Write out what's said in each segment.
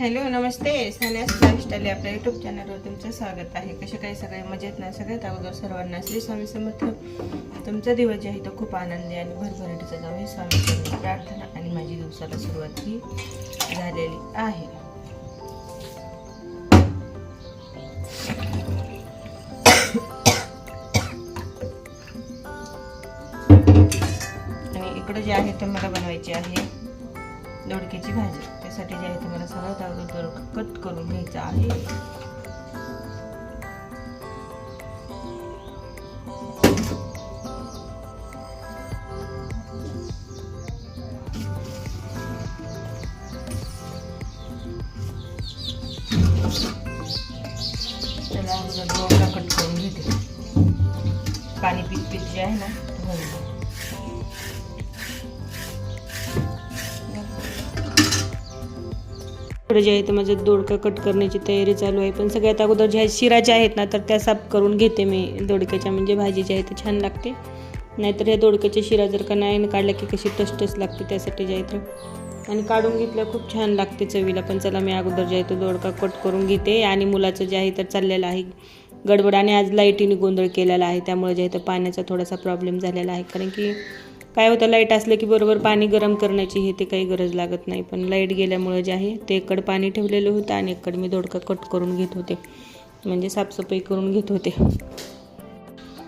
Hello नमस्ते. सन्यास lifestyle आपल्या YouTube चॅनलवर तुमचं स्वागत आहे. कसे काही सगळे? मजेत ना? सगळ्यात अगोदर सर्वांना श्री स्वामी समर्थ. तुमचा दिवस जे आहे तो खूप आनंदी आणि भरभराटीचा जाऊ हे स्वामी चरणी प्रार्थना आणि माझी दिवसाला सुरुवात ही झालेली आहे. आणि इकडं जे आहे ते मला बनवायचे आहे दोडक्याची भाजी. त्यासाठी जे आहे ते मला सगळ्यात अगोदर कट करून घ्यायचं आहे. त्याला अगोदर दोडका कट करून घेते. पाणी पीत पीत जे आहे ना इकडे जे आहे ते माझं दोडकं कट करण्याची तयारी चालू आहे. पण सगळ्यात अगोदर ज्या शिरा ज्या आहेत ना तर त्या साफ करून घेते मी. दोडक्याच्या म्हणजे भाजी जी आहे ती छान लागते. नाहीतर ह्या दोडक्याच्या शिरा जर का नाही काढल्या की कशी टस्टच लागते त्यासाठी जे आहे तर आणि काढून घेतल्या खूप छान लागते चवीला. पण चला मी अगोदर जे आहे तो दोडका कट करून घेते. आणि मुलाचं जे आहे तर चाललेलं आहे. गडबड आणि आज लाईटीने गोंधळ केलेला आहे. त्यामुळे जे आहे तर पाण्याचा थोडासा प्रॉब्लेम झालेला आहे. कारण की काय होतं लाइट असलं की बरोबर पाणी गरम करण्याची हे ते काही गरज लागत नाही. पण लाइट गेल्यामुळं जे आहे ते एकड पाणी ठेवलेलं होतं आणि एकड मी दोडका कट करून घेत होते. म्हणजे साफसफाई करून घेत होते.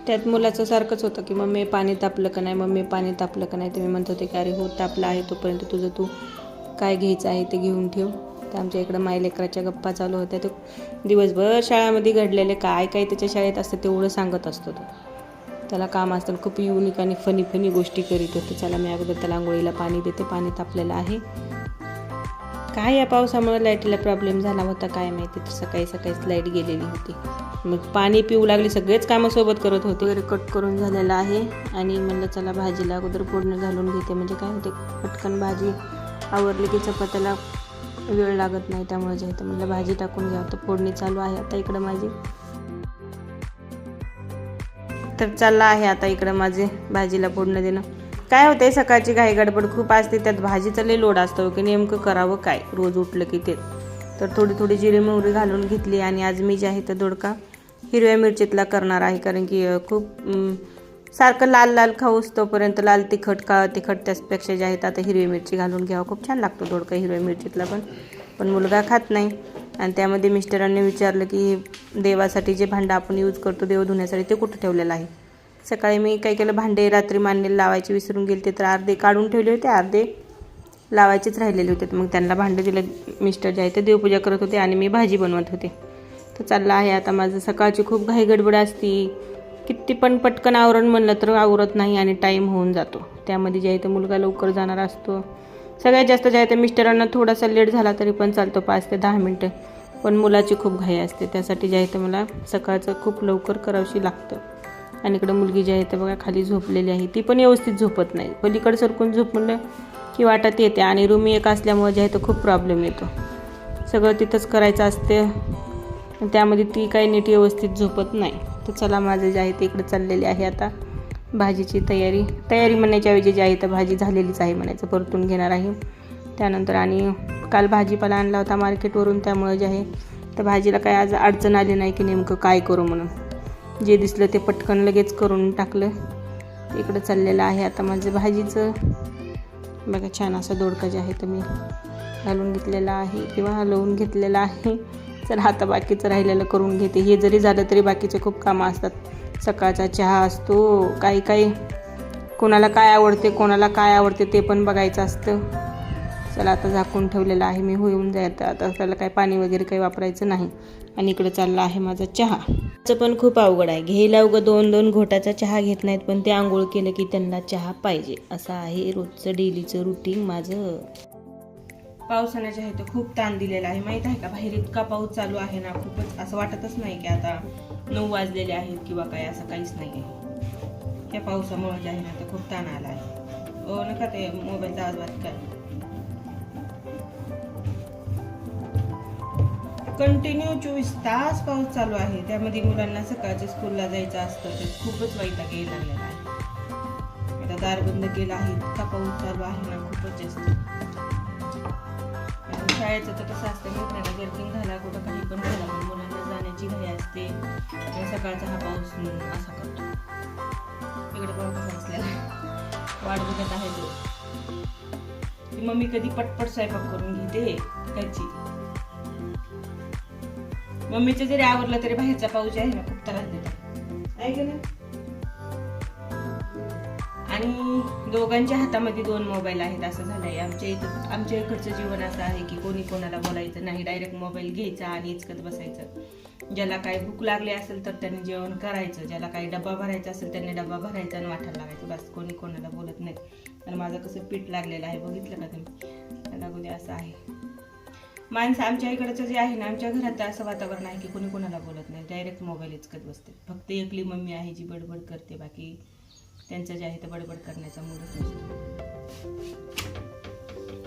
त्यात मुलाचं सारखंच होतं की मम्मी पाणी तापलं का नाही? मम्मी पाणी तापलं का नाही? तर मी म्हणत होते की अरे हो तापलं आहे तोपर्यंत तुझं तू काय घ्यायचं आहे ते घेऊन ठेव. तर आमच्या इकडं मायलेकराच्या गप्पा चालू होत्या. तो दिवसभर शाळेमध्ये घडलेले काय काय त्याच्या शाळेत असतं तेवढं सांगत असतो तो. त्याला काम असतं खूप युनिक आणि फनी फनी गोष्टी करीत होते. चला मी अगोदर त्याला आंघोळीला पाणी देते. पाणी तापलेलं आहे. काय या पावसामुळे लाईटीला प्रॉब्लेम झाला होता काय माहिती? तर सकाळी सकाळीच लाइट गेलेली होती. मग पाणी पिऊ लागली सगळेच कामं सोबत करत होते. वगैरे कट करून झालेलं आहे. आणि म्हणलं चला भाजीला अगोदर फोडणं घालून घेते. म्हणजे काय होते पटकन भाजी आवरली की चपात्याला वेळ लागत नाही. त्यामुळे जे आहे ते म्हणलं भाजी टाकून घ्या. तर फोडणी चालू आहे. आता इकडं माझी तर चाललं आहे आता इकडं माझे भाजीला फोडणं देणं. काय होते सकाळची घाई गडबड खूप असते त्यात भाजीचं लई लोड असतो की नेमकं करावं काय? रोज उठलं की ते. तर थोडी थोडी जिरी मोहरी घालून घेतली आणि आज मी जे आहे तर दोडका हिरव्या मिरचीतला करणार आहे कारण की खूप सारखं लाल लाल खाऊस तोपर्यंत लाल तिखट का तिखट त्याचपेक्षा जे आहे तर आता हिरवी मिरची घालून घ्यावं. खूप छान लागतो दोडका हिरव्या मिरचीतला पण. पण मुलगा खात नाही. आणि त्यामध्ये मिस्टरांनी विचारलं की देवासाठी जे भांडं आपण यूज करतो देव धुण्यासाठी ते कुठं ठेवलेलं आहे? सकाळी मी काय केलं भांडे रात्री मांडलेले लावायचे विसरून गेले तर अर्धे काढून ठेवले होते अर्धे लावायचेच राहिलेले होते. मग त्यांना भांडं दिलं मिस्टर जे आहे ते देवपूजा करत होते आणि मी भाजी बनवत होते. तर चाललं आहे आता माझं सकाळची खूप घाई गडबड असती. किती पण पटकन आवरण म्हणलं तर आवरत नाही आणि टाईम होऊन जातो. त्यामध्ये जे आहे ते मुलगा लवकर जाणार असतो. सगळ्यात जास्त जे आहे ते मिस्टरांना थोडासा लेट झाला तरी पण चालतो पाच ते दहा मिनटं. पण मुलाची खूप घाई असते. त्यासाठी जे आहे ते मला सकाळचं खूप लवकर करावशी लागतं. आणि इकडं मुलगी जी आहे ते बघा खाली झोपलेली आहे. ती पण व्यवस्थित झोपत नाही. पलीकडे सरकून झोपून की वाटत येते. आणि रूम एक असल्यामुळे जे आहे तो खूप प्रॉब्लेम येतो. सगळं तिथंच करायचं असते. त्यामध्ये ती काही नीट व्यवस्थित झोपत नाही. तर चला माझं जे आहे ते इकडे चाललेली आहे आता. भाजीची तयारी. तयारी म्हणण्याच्या ऐवजी जी आहे तर भाजी झालेलीच आहे म्हणायचं परतून घेणार आहे. त्यानंतर आणि काल भाजीपाला आणला होता मार्केटवरून त्यामुळे जे आहे तर भाजीला काय आज अडचण आली नाही की नेमकं काय करू म्हणून. जे दिसलं ते पटकन लगेच करून टाकलं. इकडं चाललेलं आहे आता माझं भाजीचं. बघा छान असा दोडका जे आहे तर मी घालून घेतलेला आहे किंवा हलवून घेतलेला आहे. चला आता बाकीचं राहिलेलं करून घेते. हे जरी झालं तरी बाकीचे खूप कामं असतात. सकाळचा चहा असतो काही काही कोणाला काय आवडते कोणाला काय आवडते ते पण बघायचं असतं. चला आता झाकून ठेवलेलं आहे मी होऊन जायचं आता त्याला काय पाणी वगैरे काही वापरायचं नाही. आणि इकडं चालला आहे माझा चहा. चं पण खूप अवघड आहे. घ्यायला उगं दोन दोन घोटाचा चहा घेत नाहीत पण ते आंघोळ केलं की त्यांना चहा पाहिजे. असं आहे रोजचं डेलीचं रुटीन माझं. पावसाने जे आहे तर खूप ताण दिलेला आहे. माहीत आहे का? बाहेर इतका पाऊस चालू आहे ना खूपच असं वाटतच नाही की आता नऊ वाजलेले आहेत किंवा काय असं काहीच नाही आहे त्या पावसामुळे जे आहे ना ते खूप ताण आला आहे. ओ नका ते मोबाईलचा आवाज कर. काय कंटिन्यू चोवीस तास पाऊस चालू आहे. त्यामध्ये मुलांना सकाळच्या स्कूलला जायचं असतं ते खूपच वाईट आहे लागलेला आहे. आता दार बंद केला आहे इतका पाऊस चालू आहे ना खूपच जास्त. शाळेचं तर कसं असतं माहिती गर्दी झाला कुठं काही पण झाला पण मुलांना जाण्याची घाई असते. सकाळचा हा पाऊस असा करतो. इकडे पण कसा असलेला वाट बघत आहे तो. ती मम्मी कधी पटपट स्वयंपाक करून घेते त्याची मम्मीचं जरी आवरलं तरी बाहेरचा पाऊस आहे ना खूप त्रास देतात. आहे का नाही? आणि दोघांच्या हातामध्ये दोन मोबाईल आहेत असं झालं आहे आमच्या इथं आमच्या इकडचं जीवन असं आहे की कोणी कोणाला बोलायचं नाही डायरेक्ट मोबाईल घ्यायचा आणि इचकत बसायचं. ज्याला काही भूक लागली असेल तर त्याने जेवण करायचं ज्याला काही डब्बा भरायचा असेल त्याने डबा भरायचा आणि वाटायला लागायचं बस कोणी कोणाला बोलत नाही. आणि माझं कसं पीठ लागलेलं आहे बघितलं का तुम्ही? लागू दे असं आहे. माणसं आमच्या इकडचं जे आहे ना आमच्या घरात तर असं वातावरण आहे की कोणी कोणाला बोलत नाही डायरेक्ट मोबाईल इचकत बसते. फक्त एकली मम्मी आहे जी बडबड करते बाकी त्यांचं जे आहे ते बडबड करण्याचा मूडच नसतो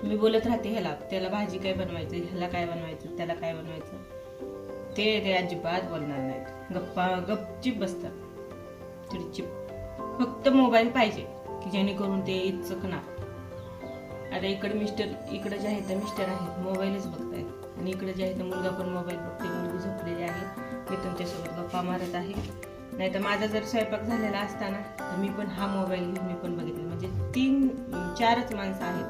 मी बोलत राहते ह्याला त्याला भाजी काय बनवायचं ह्याला काय बनवायचं त्याला काय बनवायचं? ते ते अजिबात बोलणार नाहीत. गप्पा गपचिप बसतात. चिडचिप. फक्त मोबाईल पाहिजे की जेणेकरून ते चकणार. आता इकडे मिस्टर इकडे जे आहे तर मिस्टर आहेत मोबाईलच बघतायत. आणि इकडे जे आहे तर मुलगा पण मोबाईल बघते मुलगी झोपलेली आहे. मी तुमच्यासोबत गप्पा मारत आहे. नाही तर माझा जर स्वयंपाक झालेला असताना तर मी पण हा मोबाईल घेऊन मी पण बघितला. म्हणजे तीन चारच माणसं आहेत.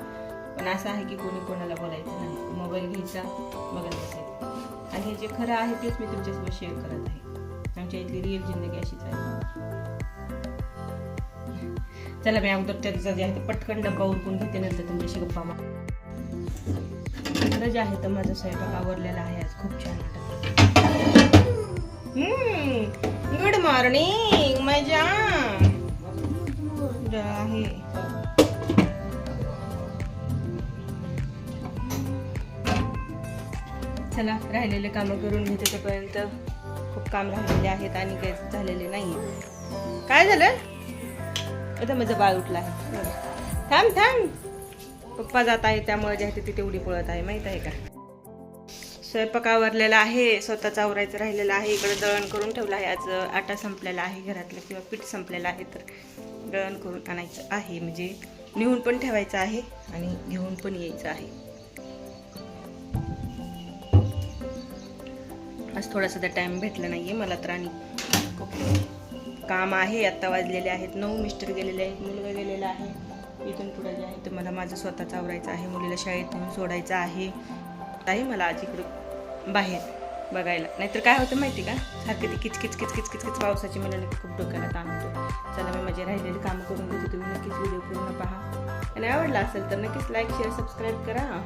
पण असं आहे की कोणी कोणाला बोलायचं नाही. मोबाईल घ्यायचा बघत बसायचं आणि हे जे खरं आहे तेच मी तुमच्यासोबत शेअर करत आहे. आमच्या इथली रिअल जिंदगी अशीच आहे. चला मी अगोदर त्याचं जे आहे ते पटकन डब्बा उरकून घेते नंतर तुमच्याशी गप्पा मार. इकडं जे आहे तर माझा स्वयंपाक आवडलेला आहे आज. खूप छान वाटत. गुड मॉर्निंग मजा आहे. चला राहिलेले कामं करून घेते तोपर्यंत. खूप काम राहिलेले आहेत आणि काही झालेले नाही काय झालं? आता माझं बाळ उठला आहे. थांब थांब. पप्पा जात आहे त्यामुळे जे आहे ते तिथे उडी पळत आहे माहीत आहे का? स्वयंपाक आवरलेला आहे स्वतःच आवरायचं राहिलेलं आहे. इकडे दळण करून ठेवलं आहे. आज आटा संपलेला आहे घरातलं किंवा पीठ संपलेलं आहे तर दळण करून आणायचं आहे. म्हणजे नेऊन पण ठेवायचं आहे आणि घेऊन पण यायचं आहे. आज थोडासा तर टाइम भेटला आहे मला तर आणि खूप काम आहे. आत्ता वाजलेले आहेत. नऊ मिस्टर गेलेले आहेत मुलगा गेलेला आहे. इथून पुढे जे आहे ते मला माझं स्वतःच आवरायचं आहे. मुलीला शाळेतून सोडायचं आहे. ताई मला आज इकडं बाहेर बघायला. नाहीतर काय होतं माहिती का? सारखं ती किचकिच किचकिच किचकिच पावसाची मला नक्की खूप डोक्याला ताण होतो. चला मी माझे राहिलेली कामं करून घेते. तुम्ही नक्कीच व्हिडिओ पूर्ण पहा. आणि आवडला असेल तर नक्कीच लाईक शेअर सबस्क्राईब करा.